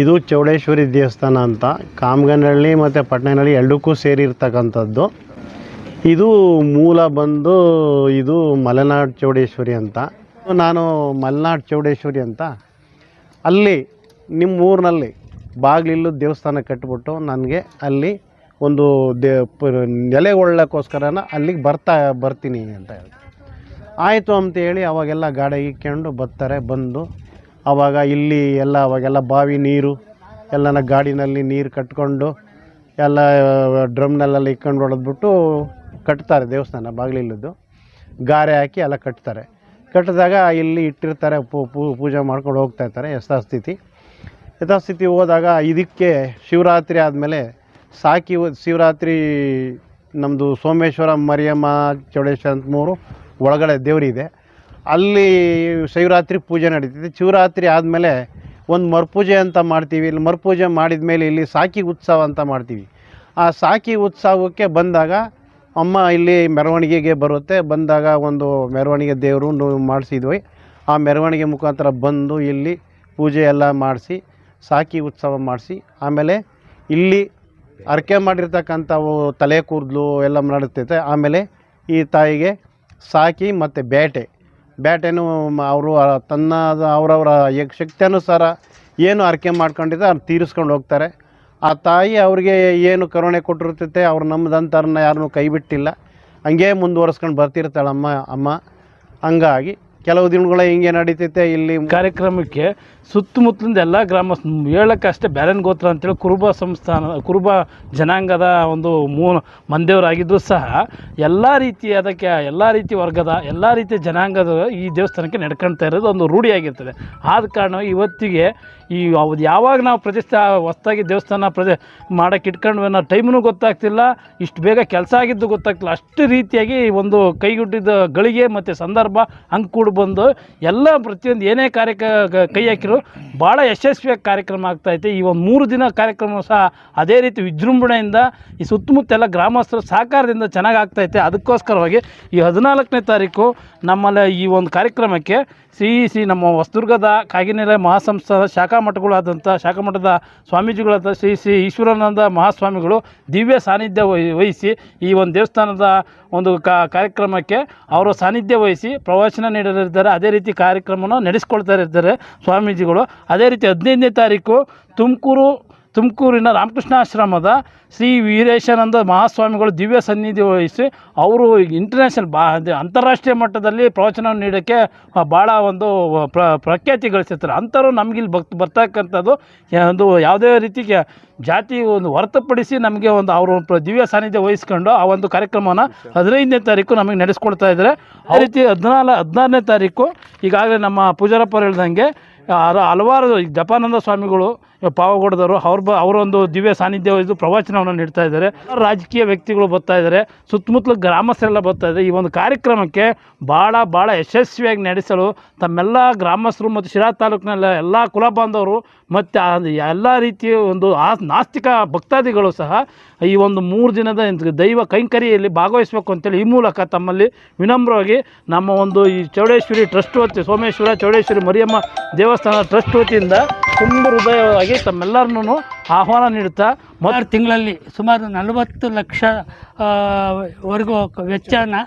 ಇದು ಚೌಡೇಶ್ವರಿ ದೇವಸ್ಥಾನ ಅಂತ. ಕಾಮಗನಹಳ್ಳಿ ಮತ್ತು ಪಟ್ಟಣಹಳ್ಳಿ ಎರಡಕ್ಕೂ ಸೇರಿರ್ತಕ್ಕಂಥದ್ದು ಇದು ಮೂಲ ಬಂದು ಇದು ಮಲೆನಾಡು ಚೌಡೇಶ್ವರಿ ಅಂತ. ನಾನು ಮಲೆನಾಡು ಚೌಡೇಶ್ವರಿ ಅಂತ. ಅಲ್ಲಿ ನಿಮ್ಮ ಊರಿನಲ್ಲಿ ಬಾಗಿಲಿಲ್ಲೂ ದೇವಸ್ಥಾನ ಕಟ್ಬಿಟ್ಟು ನನಗೆ ಅಲ್ಲಿ ಒಂದು ದೇ ನೆಲೆಗೊಳ್ಳೋಕ್ಕೋಸ್ಕರನ ಅಲ್ಲಿಗೆ ಬರ್ತಾ ಬರ್ತೀನಿ ಅಂತ ಹೇಳಿ ಆಯಿತು ಅಂತೇಳಿ ಅವಾಗೆಲ್ಲ ಗಾಡಿ ಇಕ್ಕೊಂಡು ಬರ್ತಾರೆ, ಬಂದು ಆವಾಗ ಇಲ್ಲಿ ಎಲ್ಲ, ಅವಾಗೆಲ್ಲ ಬಾವಿ ನೀರು, ಎಲ್ಲನ ಗಾಡಿನಲ್ಲಿ ನೀರು ಕಟ್ಕೊಂಡು ಎಲ್ಲ ಡ್ರಮ್ನಲ್ಲೆಲ್ಲ ಇಕ್ಕೊಂಡು ಹೊಡೆದ್ಬಿಟ್ಟು ಕಟ್ತಾರೆ ದೇವಸ್ಥಾನ ಬಾಗಿಲಿಲ್ಲದ್ದು. ಗಾರೆ ಹಾಕಿ ಎಲ್ಲ ಕಟ್ತಾರೆ. ಕಟ್ಟಿದಾಗ ಇಲ್ಲಿ ಇಟ್ಟಿರ್ತಾರೆ ಪೂಜೆ ಮಾಡ್ಕೊಂಡು ಹೋಗ್ತಾ ಇರ್ತಾರೆ, ಯಥಾಸ್ಥಿತಿ. ಯಥಾಸ್ಥಿತಿ ಹೋದಾಗ ಇದಕ್ಕೆ ಶಿವರಾತ್ರಿ ಆದಮೇಲೆ ಸಾಕಿ ಶಿವರಾತ್ರಿ ನಮ್ಮದು ಸೋಮೇಶ್ವರ, ಮರಿಯಮ್ಮ, ಚೌಡೇಶ್ವರ ಅಂತ ಮೂರು ಒಳಗಡೆ ದೇವರಿದೆ. ಅಲ್ಲಿ ಶಿವರಾತ್ರಿ ಪೂಜೆ ನಡೀತಿದೆ ಶಿವರಾತ್ರಿ ಆದಮೇಲೆ ಒಂದು ಮರುಪೂಜೆ ಅಂತ ಮಾಡ್ತೀವಿ. ಇಲ್ಲಿ ಮರುಪೂಜೆ ಮಾಡಿದ ಮೇಲೆ ಇಲ್ಲಿ ಸಾಕಿ ಉತ್ಸವ ಅಂತ ಮಾಡ್ತೀವಿ. ಆ ಸಾಕಿ ಉತ್ಸವಕ್ಕೆ ಬಂದಾಗ ಅಮ್ಮ ಇಲ್ಲಿ ಮೆರವಣಿಗೆಗೆ ಬರುತ್ತೆ. ಬಂದಾಗ ಒಂದು ಮೆರವಣಿಗೆ ದೇವರು ಮಾಡಿಸಿದ್ವಿ. ಆ ಮೆರವಣಿಗೆ ಮುಖಾಂತರ ಬಂದು ಇಲ್ಲಿ ಪೂಜೆ ಎಲ್ಲ ಮಾಡಿಸಿ, ಸಾಕಿ ಉತ್ಸವ ಮಾಡಿಸಿ, ಆಮೇಲೆ ಇಲ್ಲಿ ಅರಕೆ ಮಾಡಿರ್ತಕ್ಕಂಥವು ತಲೆ ಕೂದಲು ಎಲ್ಲ ನಡುತ್ತೈತೆ ಆಮೇಲೆ ಈ ತಾಯಿಗೆ ಸಾಕಿ ಮತ್ತು ಬೇಟೆ. ಬೇಟೆನೂ ಅವರು ತನ್ನ ಅವರವರ ಶಕ್ತಿ ಅನುಸಾರ ಏನು ಆರ್ಕೆ ಮಾಡ್ಕೊಂಡಿದ್ದೆ ಅವ್ರು ತೀರಿಸ್ಕೊಂಡು ಹೋಗ್ತಾರೆ. ಆ ತಾಯಿ ಅವ್ರಿಗೆ ಏನು ಕರುಣೆ ಕೊಟ್ಟಿರ್ತೈತೆ, ಅವ್ರು ನಮ್ಮದಂತಾರನ್ನ ಯಾರನ್ನೂ ಕೈ ಬಿಟ್ಟಿಲ್ಲ. ಹಂಗೆ ಮುಂದುವರ್ಸ್ಕೊಂಡು ಬರ್ತಿರ್ತಾಳಮ್ಮ ಅಮ್ಮ. ಹಂಗಾಗಿ ಕೆಲವು ದಿನಗಳ ಹಿಂಗೆ ನಡೀತೈತೆ, ಇಲ್ಲಿ ಕಾರ್ಯಕ್ರಮಕ್ಕೆ ಸುತ್ತಮುತ್ತಲಿಂದ ಎಲ್ಲ ಗ್ರಾಮ ಹೇಳೋಕ್ಕಷ್ಟೇ ಬ್ಯಾರನ್ ಗೋತ್ರ ಅಂತೇಳಿ ಕುರುಬ ಸಂಸ್ಥಾನ, ಕುರುಬ ಜನಾಂಗದ ಒಂದು ಮೂ ಮಂದೇವರಾಗಿದ್ದರೂ ಸಹ ಎಲ್ಲ ರೀತಿಯ ಅದಕ್ಕೆ, ಎಲ್ಲ ರೀತಿ ವರ್ಗದ, ಎಲ್ಲ ರೀತಿಯ ಜನಾಂಗದ ಈ ದೇವಸ್ಥಾನಕ್ಕೆ ನಡ್ಕೊಳ್ತಾ ಇರೋದು ಒಂದು ರೂಢಿಯಾಗಿರ್ತದೆ. ಆದ ಕಾರಣ ಇವತ್ತಿಗೆ ಈ ಯಾವಾಗ ನಾವು ಪ್ರತಿಷ್ಠಾ ಹೊಸ್ದಾಗಿ ದೇವಸ್ಥಾನ ಪ್ರತಿ, ಮಾಡೋಕ್ಕೆ ಇಟ್ಕೊಂಡ್ವಿ ಅನ್ನೋ ಟೈಮ್ನೂ ಗೊತ್ತಾಗ್ತಿಲ್ಲ. ಇಷ್ಟು ಬೇಗ ಕೆಲಸ ಆಗಿದ್ದು ಗೊತ್ತಾಗ್ತಿಲ್ಲ. ಅಷ್ಟು ರೀತಿಯಾಗಿ ಒಂದು ಕೈಗುಟ್ಟಿದ ಗಳಿಗೆ ಮತ್ತು ಸಂದರ್ಭ ಹಂಗೆ ಕೂಡ ಬಂದು ಎಲ್ಲ ಪ್ರತಿಯೊಂದು ಏನೇ ಕಾರ್ಯಕ ಕ- ಹಾಕಿರೋ ಭಾಳ ಯಶಸ್ವಿಯಾಗಿ ಕಾರ್ಯಕ್ರಮ ಆಗ್ತಾಯಿದೆ ಈ ಒಂದು ಮೂರು ದಿನ ಕಾರ್ಯಕ್ರಮ ಸಹ ಅದೇ ರೀತಿ ವಿಜೃಂಭಣೆಯಿಂದ ಈ ಸುತ್ತಮುತ್ತ ಎಲ್ಲ ಗ್ರಾಮಸ್ಥರ ಸಹಕಾರದಿಂದ ಚೆನ್ನಾಗಿ ಆಗ್ತೈತೆ. ಅದಕ್ಕೋಸ್ಕರವಾಗಿ ಈ ಹದಿನಾಲ್ಕನೇ ತಾರೀಕು ನಮ್ಮಲ್ಲಿ ಈ ಒಂದು ಕಾರ್ಯಕ್ರಮಕ್ಕೆ ಶ್ರೀ ಶ್ರೀ ನಮ್ಮ ಹೊಸದುರ್ಗದ ಕಾಗಿನೆಲೆ ಮಹಾಸಂಸ್ಥಾನ ಶಾಖಾ ಮಠಗಳಾದಂಥ ಶಾಖಾ ಮಠದ ಸ್ವಾಮೀಜಿಗಳಾದ ಶ್ರೀ ಶ್ರೀ ಈಶ್ವರಾನಂದ ಮಹಾಸ್ವಾಮಿಗಳು ದಿವ್ಯ ಸಾನ್ನಿಧ್ಯ ವಹಿ- ವಹಿಸಿ ಈ ಒಂದು ದೇವಸ್ಥಾನದ ಒಂದು ಕಾರ್ಯಕ್ರಮಕ್ಕೆ ಅವರು ಸಾನ್ನಿಧ್ಯ ವಹಿಸಿ ಪ್ರವಚನ ನೀಡಲಿದ್ದಾರೆ. ಅದೇ ರೀತಿ ಕಾರ್ಯಕ್ರಮವನ್ನು ನಡೆಸ್ಕೊಳ್ತಾ ಇರ್ತಾರೆ ಸ್ವಾಮೀಜಿಗಳು. ಅದೇ ರೀತಿ ಹದಿನೈದನೇ ತಾರೀಕು ತುಮಕೂರು ತುಮಕೂರಿನ ರಾಮಕೃಷ್ಣಾಶ್ರಮದ ಶ್ರೀ ವೀರೇಶಾನಂದ ಮಹಾಸ್ವಾಮಿಗಳು ದಿವ್ಯ ಸನ್ನಿಧಿ ವಹಿಸಿ ಅವರು ಇಂಟರ್ನ್ಯಾಷನಲ್ ಬಾ ಅಂತಾರಾಷ್ಟ್ರೀಯ ಮಟ್ಟದಲ್ಲಿ ಪ್ರವಚನ ನೀಡೋಕ್ಕೆ ಭಾಳ ಒಂದು ಪ್ರ ಪ್ರಖ್ಯಾತಿ ಗಳಿಸಿರ್ತಾರೆ. ಅಂಥವ್ರು ನಮಗಿಲ್ಲಿ ಭಕ್ತ ಬರ್ತಕ್ಕಂಥದ್ದು ಒಂದು ಯಾವುದೇ ರೀತಿ ಜಾತಿ ಒಂದು ಹೊರತುಪಡಿಸಿ ನಮಗೆ ಒಂದು ಅವರು ದಿವ್ಯ ಸಾನ್ನಿಧ್ಯ ವಹಿಸ್ಕೊಂಡು ಆ ಒಂದು ಕಾರ್ಯಕ್ರಮನ ಹದಿನೈದನೇ ತಾರೀಕು ನಮಗೆ ನಡೆಸ್ಕೊಡ್ತಾ ಇದ್ದಾರೆ. ಆ ರೀತಿ ಹದಿನಾಲ್ಕು ಹದಿನಾರನೇ ತಾರೀಕು ಈಗಾಗಲೇ ನಮ್ಮ ಪೂಜಾರಪ್ಪ ಹೇಳ್ದಂಗೆ ಹಲ- ಹಲವಾರು ಜಪಾನಂದ ಸ್ವಾಮಿಗಳು ಪಾವಗಡದವರು, ಅವ್ರ ಬ, ಅವರೊಂದು ದಿವ್ಯ ಸಾನ್ನಿಧ್ಯ ವಹಿಸಿ ಪ್ರವಚನವನ್ನು ನೀಡ್ತಾ ಇದ್ದಾರೆ. ರಾಜಕೀಯ ವ್ಯಕ್ತಿಗಳು ಬರ್ತಾ ಇದ್ದಾರೆ. ಸುತ್ತಮುತ್ತಲ ಗ್ರಾಮಸ್ಥರೆಲ್ಲ ಬರ್ತಾ ಇದ್ದಾರೆ. ಈ ಒಂದು ಕಾರ್ಯಕ್ರಮಕ್ಕೆ ಭಾಳ ಭಾಳ ಯಶಸ್ವಿಯಾಗಿ ನಡೆಸಲು ತಮ್ಮೆಲ್ಲ ಗ್ರಾಮಸ್ಥರು ಮತ್ತು ಶಿರಾ ತಾಲೂಕಿನಲ್ಲ ಎಲ್ಲ ಕುಲ ಬಾಂಧವರು ಮತ್ತು ಎಲ್ಲ ರೀತಿಯ ಒಂದು ಆ ನಾಸ್ತಿಕ ಭಕ್ತಾದಿಗಳು ಸಹ ಈ ಒಂದು ಮೂರು ದಿನದ ದೈವ ಕೈಂಕರ್ಯದಲ್ಲಿ ಭಾಗವಹಿಸಬೇಕು ಅಂತೇಳಿ ಈ ಮೂಲಕ ತಮ್ಮಲ್ಲಿ ವಿನಮ್ರವಾಗಿ ನಮ್ಮ ಒಂದು ಈ ಚೌಡೇಶ್ವರಿ ಟ್ರಸ್ಟ್ ವತಿ, ಸೋಮೇಶ್ವರ, ಚೌಡೇಶ್ವರಿ ಮರಿಯಮ್ಮ ದೇವಸ್ಥಾನ ಟ್ರಸ್ಟ್ ವತಿಯಿಂದ ತುಂಬ ಹೃದಯವಾಗಿ ತಮ್ಮೆಲ್ಲರನ್ನೂ ಆಹ್ವಾನ ನೀಡುತ್ತಾ ಮೊದಲ ತಿಂಗಳಲ್ಲಿ ಸುಮಾರು ನಲವತ್ತು ಲಕ್ಷ ವರೆಗೂ ವೆಚ್ಚನ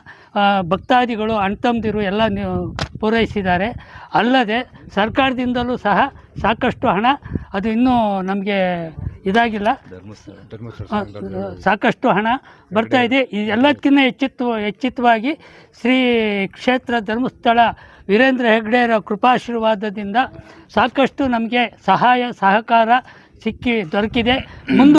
ಭಕ್ತಾದಿಗಳು ಅಣ್ತಂದಿರು ಎಲ್ಲ ಪೂರೈಸಿದ್ದಾರೆ. ಅಲ್ಲದೆ ಸರ್ಕಾರದಿಂದಲೂ ಸಹ ಸಾಕಷ್ಟು ಹಣ ಅದು ಇನ್ನೂ ನಮಗೆ ಇದಾಗಿಲ್ಲ. ಸಾಕಷ್ಟು ಹಣ ಬರ್ತಾ ಇದೆ. ಈ ಎಲ್ಲದಕ್ಕಿಂತ ಹೆಚ್ಚಿತ್ವ ಹೆಚ್ಚಿತವಾಗಿ ಶ್ರೀ ಕ್ಷೇತ್ರ ಧರ್ಮಸ್ಥಳ ವೀರೇಂದ್ರ ಹೆಗ್ಡೆಯವರ ಕೃಪಾಶೀರ್ವಾದದಿಂದ ಸಾಕಷ್ಟು ನಮಗೆ ಸಹಾಯ ಸಹಕಾರ ಸಿಕ್ಕಿ ದೊರಕಿದೆ. ಮುಂದೆ